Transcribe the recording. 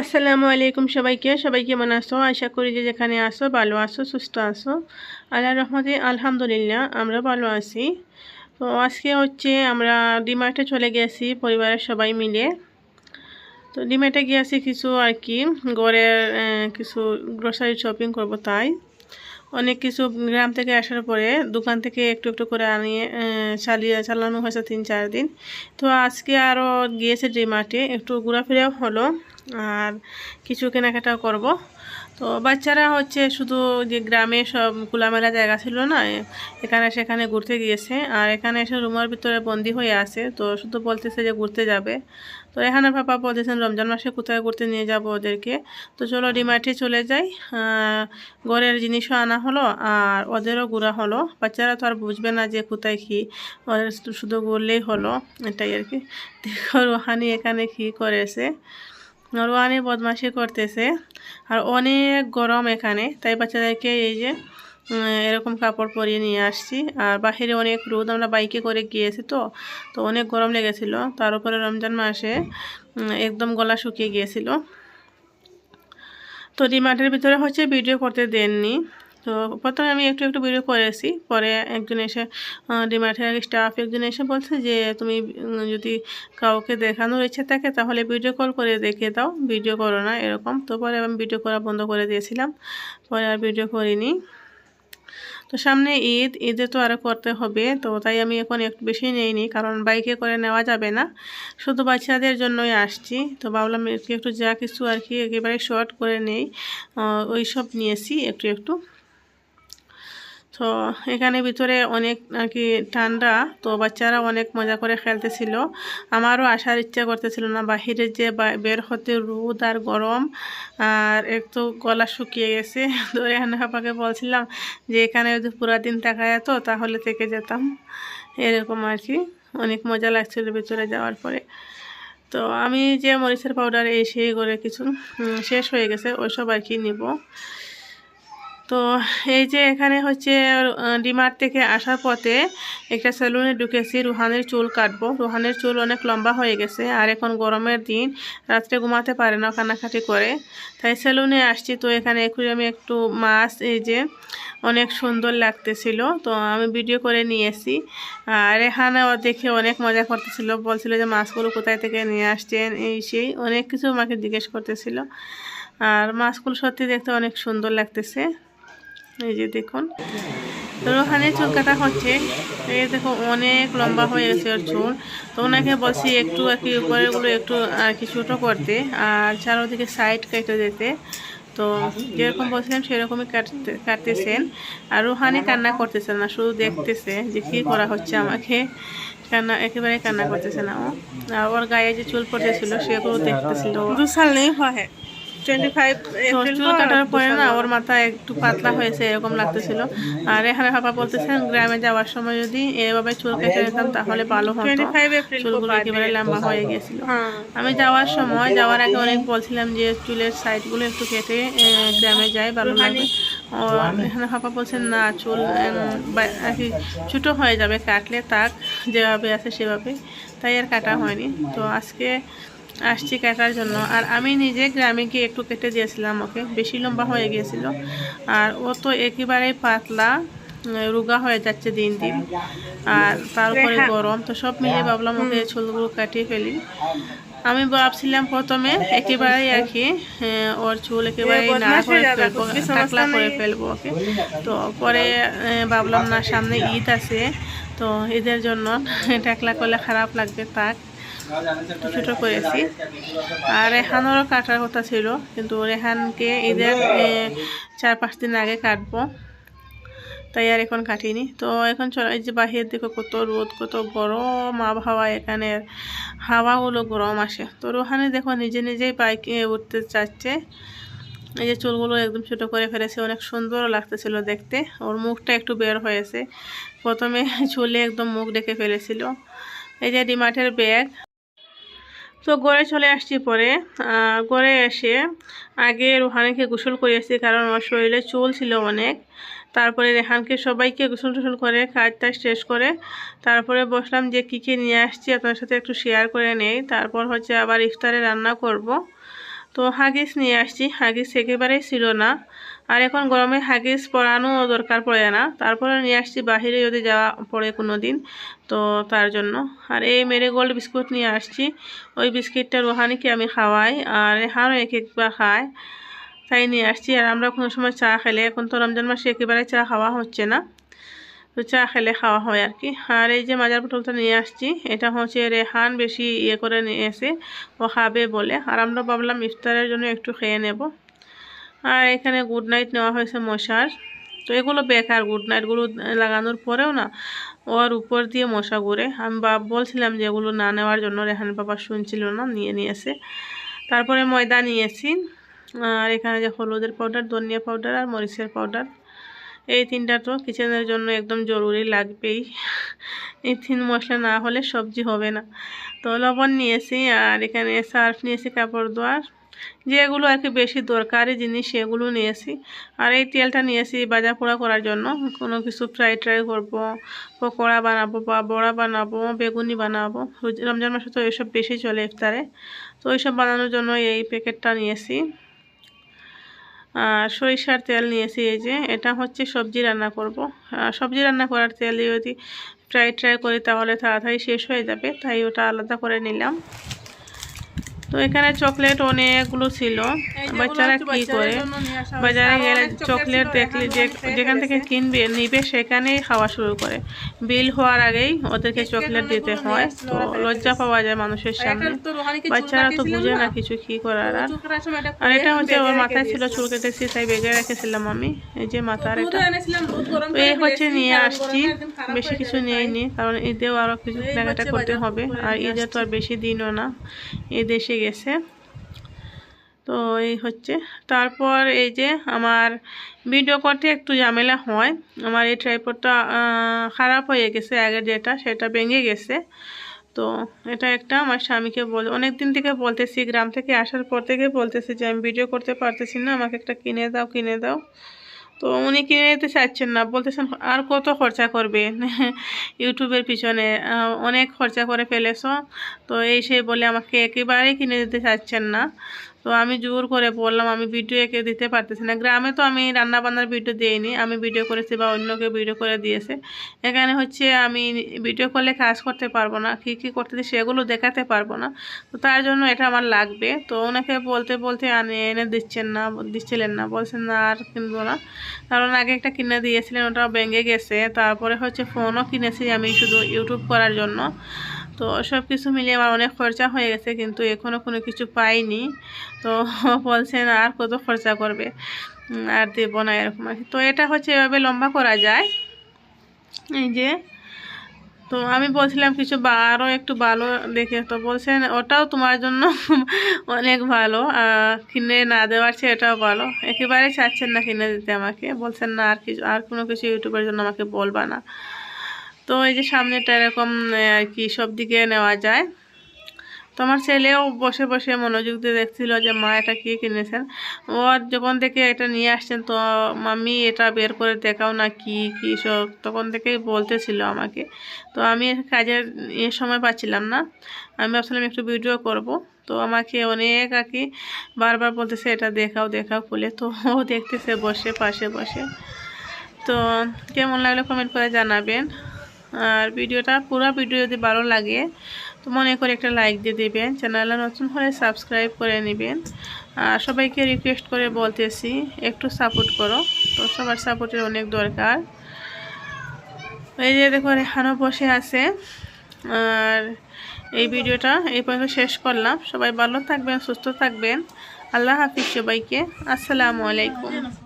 আসসালামু আলাইকুম সবাইকে। সবাই কেমন আসো আশা করি যে যেখানে আসো ভালো আসো সুস্থ আসো আল্লাহ রহমতে আলহামদুলিল্লাহ, আমরা ভালো আছি। তো আজকে হচ্ছে আমরা ডিমার্টে চলে গেছি পরিবারের সবাই মিলে। তো ডিমার্টে গিয়েছি কিছু আর কি, ঘরের কিছু গ্রোসারি শপিং করব তাই। অনেক কিছু গ্রাম থেকে আসার পরে দোকান থেকে একটু একটু করে আনিয়ে চালিয়ে, চালানো হয়েছে তিন চার দিন। তো আজকে আরও গিয়েছে ডিমার্টে, একটু ঘোরাফেরাও হলো। আর কিছু কেনাকাটাও করব। তো বাচ্চারা হচ্ছে শুধু যে গ্রামে সব খোলামেলা জায়গা ছিল না এখানে সেখানে ঘুরতে গিয়েছে। আর এখানে এসে রুমের ভিতরে বন্দি হয়ে আছে, তো শুধু বলতেছে যে ঘুরতে যাবে। তো এখানে পাপা বলতেছেন, রমজান মাসে কোথায় ঘুরতে নিয়ে যাব ওদেরকে? তো চলো ডিমার্টে চলে যাই। ঘরের জিনিসও আনা হলো, আর ওদেরও ঘোরা হলো। বাচ্চারা তো আর বুঝবে না যে কোথায় কী ওদের শুধু ঘুরলেই হলো। এটাই আর কি। দেখো রোহানি এখানে কী করেছে। রোহানি বদমাশি করতেছে। আর অনেক গরম এখানে, তাই বাচ্চাদেরকে এই যে এরকম কাপড় পরিয়ে নিয়ে আসছি। আর বাহিরে অনেক রোদ, আমরা বাইকে করে গিয়েছি তো তো অনেক গরম লেগেছিল। তার উপরে রমজান মাসে একদম গলা শুকিয়ে গিয়েছিল। তো ডিমার্টের ভিতরে হচ্ছে ভিডিও করতে দেননি। তো প্রথমে আমি একটু একটু ভিডিও করেছি পরে একজন এসে ডিমার্টের স্টাফ একজন এসে বলছে যে, তুমি যদি কাউকে দেখানোর ইচ্ছে থাকে তাহলে ভিডিও কল করে দেখে দাও। ভিডিও করো না, এরকম। তো পরে আমি ভিডিও করা বন্ধ করে দিয়েছিলাম। পরে আর ভিডিও করিনি। তো সামনে ঈদ, ঈদে তো আরও করতে হবে। তো তাই আমি এখন একটু বেশি নেইনি, কারণ বাইকে করে নেওয়া যাবে না। শুধু বাচ্চাদের জন্যই আসছি। তো ভাবলাম একটু একটু যা কিছু আর কি একেবারে শর্ট করে নেই। ওই সব নিয়েছি একটু একটু। তো এখানে ভিতরে অনেক আর কি ঠান্ডা, তো বাচ্চারা অনেক মজা করে খেলতেছিল। আমারও আসার ইচ্ছা করতেছিল না, বাহিরে যে বের হতে রোদ আর গরম, আর একটু গলা শুকিয়ে গেছে। তো এখানে পাপাকে বলছিলাম যে, এখানে যদি পুরা দিন থাকা যেত, তাহলে থেকে যেতাম। এরকম আর কি। অনেক মজা লাগছিল ভিতরে যাওয়ার পরে। তো আমি যে মরিচের পাউডার এই সেই করে কিছু শেষ হয়ে গেছে, ওইসব আর কি নিব। তো এই যে এখানে হচ্ছে ডিমার্ট থেকে আসার পথে একটা সেলুনে ঢুকেছি, রুহানের চুল কাটবো। রুহানের চুল অনেক লম্বা হয়ে গেছে আর এখন গরমের দিন, রাত্রে ঘুমাতে পারে না কান্নাকাটি করে। তাই সেলুনে আসছি। তো এখানে আমি একটু মাছ, এই যে অনেক সুন্দর লাগতেছিল। তো আমি ভিডিও করে নিয়েছি। আর এখানে ও দেখে অনেক মজা করতেছিল। বলছিল যে মাছগুলো কোথায় থেকে নিয়ে আসছেন? এই সেই অনেক কিছু আমাকে জিজ্ঞেস করতেছিল। আর মাছগুলো সত্যি দেখতে অনেক সুন্দর লাগতেছে। এই যে দেখুন। রোহানের চুল কাটা হচ্ছে। এই দেখো, অনেক লম্বা হয়ে গেছে ওর চুল। তো ওনাকে বলছি একটু আর কি উপরেগুলো একটু, আর কি ছোটো করতে আর চারোদিকে সাইড কেটে দিতে। তো যেরকম বলছিলাম, সেরকমই কাটতে, কাটতেছেন। আর রোহানি কান্না করতেছেন না, শুধু দেখতেছে যে কী করা হচ্ছে আমাকে। কান্না একেবারে কান্না করতেছে না ও। আর ওর গায়ে যে চুল পড়তেছিল সেগুলো দেখতেছিল। দু সাল নেই, হয়। টোয়েন্টি ফাইভ চুল কাটার পরে না ওর একটু পাতলা হয়েছে এরকম লাগতেছিল। আর এখানে বলতেছেন গ্রামে যাওয়ার সময় যদি এভাবে চুল কেটে তাহলে ভালো আমি যাওয়ার সময় যাওয়ার আগে অনেক বলছিলাম যে চুলের সাইডগুলো একটু কেটে গ্রামে যাই ভালো লাগে। এখানে পাপা বলছেন না চুল আর কি ছোটো হয়ে যাবে কাটলে তাক যেভাবে আছে সেভাবে। তাই আর কাটা হয়নি। তো আজকে আসছি কাটার জন্য। আর আমি নিজে গ্রামে গিয়ে একটু কেটে দিয়েছিলাম ওকে। বেশি লম্বা হয়ে গিয়েছিল। আর ও তো একেবারেই পাতলা রোগা হয়ে যাচ্ছে দিন দিন। আর তারপরে গরম। তো সব মিলিয়ে ভাবলাম ওকে চুলগুলো কাটিয়ে ফেলি। আমি ভাবছিলাম প্রথমে একেবারেই আর কি ওর চুল একেবারে না করে ফেলব টাকলা করে ফেলব ওকে। তো পরে ভাবলাম না সামনে ঈদ আছে তো ঈদের জন্য টাকলা করলে খারাপ লাগবে তাক ছোটো ছোটো করেছি। আর রেহানেরও কাটার কথা ছিল, কিন্তু রেহানকে ঈদের চার পাঁচ দিন আগে কাটবো। তাই আর এখন কাটিনি। তো এখন এই যে বাহির দেখো কত রোদ, কত গরম, আবহাওয়া এখানের হাওয়াগুলো গরম আসে। তো রোহানি দেখো নিজে নিজেই বাইকে উঠতে চাচ্ছে। এই যে চুলগুলো একদম ছোটো করে ফেলেছে, অনেক সুন্দর লাগতেছিল দেখতে। ওর মুখটা একটু বের হয়েছে। প্রথমে চুলে একদম মুখ ডেকে ফেলেছিল। এই যে ডিমার্টের ব্যাগ তো গড়ে চলে আসছি পরে। গড়ে এসে আগে রুহানিকে গোসল করিয়েছি কারণ আমার শরীরে চুল ছিল অনেক। তারপরে রেহানকে সবাইকে গোসল টোসল করে, কাজটা শেষ করে তারপরে বসলাম যে কী কী নিয়ে আসছি আপনার সাথে একটু শেয়ার করে নেই। তারপর হচ্ছে আবার ইফতারে রান্না করব। তো হাগিস নিয়ে আসছি। হাগিস একেবারেই ছিল না। আর এখন গরমে হাগিস পরানো দরকার পড়ে না। তারপরে নিয়ে আসছি বাহিরে যদি যাওয়া পড়ে কোনো দিন তো তার জন্য। আর এই মেরে গোল্ড বিস্কুট নিয়ে আসছি। ওই বিস্কিটটা রোহানিকে আমি খাওয়াই, আর রেহানও এক একবার খায়, তাই নিয়ে আসছি। আর আমরা কোনো সময় চা খেলে, এখন তো রমজান মাসে একেবারে চা খাওয়া হচ্ছে না, তো চা খেলে খাওয়া হয় আর কি। আর এই যে মাজার পটলটা নিয়ে আসছি, এটা হচ্ছে রেহান বেশি ইয়ে করে নিয়ে এসে ও খাবে বলে। আর আমরা ভাবলাম ইফতারের জন্য একটু খেয়ে নেব। আর এখানে গুড নাইট নেওয়া হয়েছে মশার। তো এগুলো বেকার গুড নাইটগুলো লাগানোর পরেও না, ওর উপর দিয়ে মশা ঘুরে। আমি বা বলছিলাম যে এগুলো না নেওয়ার জন্য রেহান বাবা শুনছিল না, নিয়ে নিয়েছে। তারপরে ময়দা নিয়েছি। আর এখানে যে হলুদের পাউডার ধনিয়া পাউডার আর মরিচের পাউডার এই তিনটা তো কিচেনের জন্য একদম জরুরি লাগবেই। এই তিন মশলা না হলে সবজি হবে না। তো লবণ নিয়েছি আর এখানে সার্ফ নিয়েছি কাপড় ধোয়ার। যেগুলো আর কি বেশি দরকারি জিনিস সেগুলো নিয়েছি। আর এই তেলটা নিয়েছি ভাজা পোড়া করার জন্য। কোনো কিছু ফ্রাই ট্রাই করব, পকোড়া বানাবো বা বড়া বানাবো, বেগুনি বানাবো। রমজান মাসে তো এইসব বেশি চলে ইফতারে। তো ওইসব বানানোর জন্য এই প্যাকেটটা নিয়েছি। আর সরিষার তেল নিয়েছি এই যে। এটা হচ্ছে সবজি রান্না করব। সবজি রান্না করার তেল যদি ফ্রাই ট্রাই করি তাহলে তাড়াতাড়ি শেষ হয়ে যাবে, তাই ওটা আলাদা করে নিলাম। তো এখানে চকলেট অনেকগুলো ছিল। বাচ্চারা কি করে? বাজারে গেলে চকলেট দেখলে যেখান থেকে কিনবে নিবে সেখানেই খাওয়া শুরু করে। বিল হওয়ার আগেই ওদেরকে চকলেট দিতে হয়। তো লজ্জা পাওয়া যায় মানুষের সামনে। বাচ্চারা তো বুঝে না কিছু কি করার আর। আর এটা হচ্ছে ওর মাথায় ছিল চুল কেটেছি তাই বেগে রেখেছিলাম আমি। এই যে মাথার এটা এই হচ্ছে নিয়ে আসছি। বেশি কিছু নিয়েই নি? কারণ ঈদেও আরও কিছু কেনাকাটা করতে হবে। আর ঈদে তো আর বেশি দিনও না। ঈদ এসে গেছে তো এই হচ্ছে। তারপর এই যে আমার ভিডিও করতে একটু ঝামেলা হয়। আমার এই ট্রাইপডটা খারাপ হয়ে গেছে, আগের যেটা, সেটা ভেঙে গেছে। তো এটা একটা আমার স্বামীকে বল অনেক দিন থেকে বলতেছি, গ্রাম থেকে আসার পর থেকে বলতেছি যে আমি ভিডিও করতে পারতেছি না, আমাকে একটা কিনে দাও কিনে দাও। তো উনি কিনে নিতে চাচ্ছেন না। বলতেছেন, আর কত খরচা করবে? ইউটিউবের পিছনে অনেক খরচা করে ফেলেছ। তো এই সে বলে, আমাকে একেবারেই কিনে দিতে চাচ্ছেন না। তো আমি জোর করে বললাম, আমি ভিডিও একে দিতে পারতেছি না। গ্রামে তো আমি রান্না বান্নার ভিডিও দিইনি, আমি ভিডিও করেছি বা অন্য কেউ ভিডিও করে দিয়েছে। এখানে হচ্ছে আমি ভিডিও করলে কাজ করতে পারব না, কী কী করতে সেগুলো দেখাতে পারব না। তো তার জন্য এটা আমার লাগবে। তো ওনাকে বলতে বলতে আনে এনে দিচ্ছেন না, দিচ্ছিলেন না। বলছেন, না, আর কিনবো না। কারণ আগে একটা কিনে দিয়েছিলেন ওটা ভেঙে গেছে। তারপরে হচ্ছে ফোনও কিনেছি আমি শুধু ইউটিউব করার জন্য। তো সব কিছু মিলিয়ে আমার অনেক খরচা হয়ে গেছে, কিন্তু এখনও কোনো কিছু পাইনি। তো বলছেন আর কত খরচা করবে? আর দেবো না এরকম আর। তো এটা হচ্ছে এভাবে লম্বা করা যায়। এই যে, তো আমি বলছিলাম কিছু বা আরও একটু ভালো দেখে। তো বলছেন ওটাও তোমার জন্য অনেক ভালো। কিনে না দেওয়ার চেয়ে এটাও ভালো। একেবারে চাচ্ছেন না কিনে দিতে আমাকে। বলছেন না আর কিছু, আর কোনো কিছু ইউটিউবের জন্য আমাকে বলবা না। তো এই যে সামনেটা এরকম আর কি সব দিকে নেওয়া যায়। তো আমার ছেলেও বসে বসে মনোযোগ দিয়ে দেখছিল যে মা এটা কি কিনেছেন। ও যখন থেকে এটা নিয়ে আসছেন তো মাম্মি এটা বের করে দেখাও না কি কি সব তখন থেকেই বলতেছিল আমাকে। তো আমি কাজের এ সময় পাচ্ছিলাম না। আমি ভাবছিলাম একটু ভিডিও করব। তো আমাকে অনেক আর কি বারবার বলতেছে, এটা দেখাও দেখাও খুলে। তো ও দেখতেছে বসে, পাশে বসে। তো কেমন লাগল কমেন্ট করে জানাবেন। আর ভিডিওটা পুরো ভিডিও যদি ভালো লাগে, তো মনে করে একটা লাইক দিয়ে দেবেন। চ্যানেলে নতুন হলে সাবস্ক্রাইব করে নেবেন। আর সবাইকে রিকোয়েস্ট করে বলতেছি, একটু সাপোর্ট করো। তো সবার সাপোর্টের অনেক দরকার। এই যে দেখো রেহানো বসে আছে। আর এই ভিডিওটা এই পর্যন্ত শেষ করলাম। সবাই ভালো থাকবেন, সুস্থ থাকবেন। আল্লাহ হাফিজ সবাইকে। আসসালামু আলাইকুম।